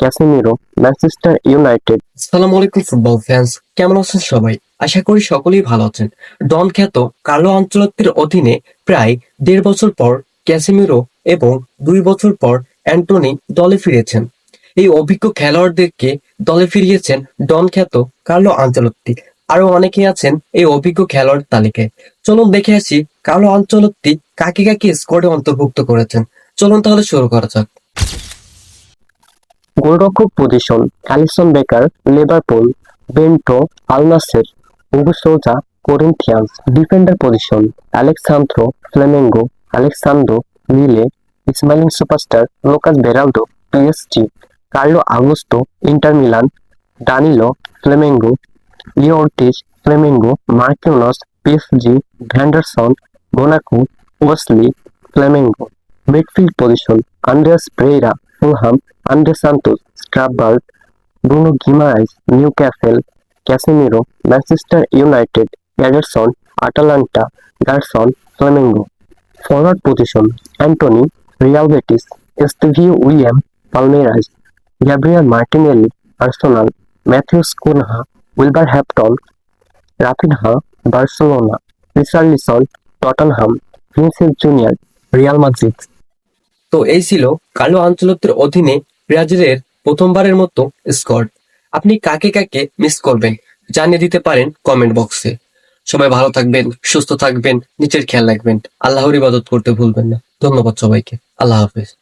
Casemiro, Manchester United. আসসালামু আলাইকুম, football fans. কেমন আছেন সবাই? আশা করি সকলেই ভালো আছেন। ডন খ্যাত কার্লো আঞ্চলত্বের অধীনে প্রায় দেড় বছর পর ক্যাসিমিরো এবং দুই বছর পর অ্যান্টনি দলে ফিরেছেন। এই অভিজ্ঞ খেলোয়াড়দেরকে দলে ফিরিয়েছেন ডন খ্যাত কার্লো আঞ্চলত্তি আরও অনেকেই আছেন এই অভিজ্ঞ খেলোয়াড় তালিকায়। চলুন দেখে আসি কার্লো আঞ্চলত্তি কাকে কাকে স্কোয়াডে অন্তর্ভুক্ত করেছেন। চলুন তাহলে শুরু করা যাক। গোলরক্ষক position Alisson Becker, Liverpool, Bento, Al Nassr Hugo Souza, Corinthians. Defender position Alexsandro Flamengo Alexsandro মিলে ইসমাইলিং superstar Lucas Beraldo PSG, Carlos Augusto Inter Milan Danilo Flamengo, Leo Ortiz Flamengo Marquinhos PSG, Vanderson Monaco Wesley Flamengo. Midfield position Andreas Pereira Fulham Andre Santos Strasbourg Bruno Newcastle Casemiro Manchester United Ederson Atalanta Gerson Flamengo forward position Antony Real Betis Estevao William Palmeiras Gabriel Martinelli Arsenal Matheus Cunha Wolverhampton Raphinha Barcelona Richarlison Tottenham Vinicius Junior Real Madrid তো এই ছিল কালো আঞ্চলত্বের অধীনে ব্রাজিলের প্রথমবারের মতো squad আপনি কাকে কাকে মিস করবেন জানিয়ে দিতে পারেন কমেন্ট বক্সে সবাই ভালো থাকবেন, সুস্থ থাকবেন, নিচের খেয়াল রাখবেন। আল্লাহর ইবাদত করতে ভুলবেন না। ধন্যবাদ সবাইকে। আল্লাহ হাফেজ।